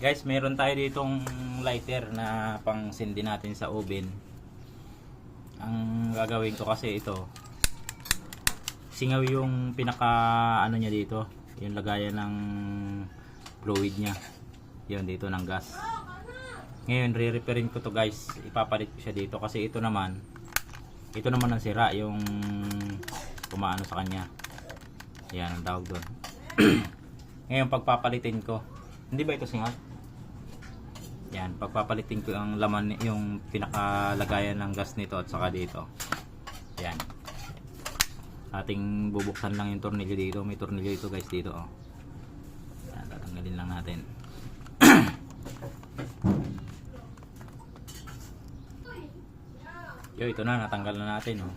Guys, meron tayo ditong lighter na pang sindi natin sa oven. Ang gagawin ko kasi ito, singaw yung pinaka ano niya dito, yung lagayan ng fluid niya. Yun dito ng gas. Ngayon, re-repairin ko to guys. Ipapalit ko siya dito kasi ito naman, ito naman ang sira, yung kumaano sa kanya. Yan ang tawag doon. Ngayon, pagpapalitin ko, hindi ba ito singaw? Yan, pagpapalitin ko ang laman, yung pinakalagayan ng gas nito at saka dito. Yan. Ating bubuksan lang yung tornilyo dito. May tornilyo ito guys dito. Oh. Yan, tatanggalin lang natin. Yo, ito na, natanggal na natin. Oh.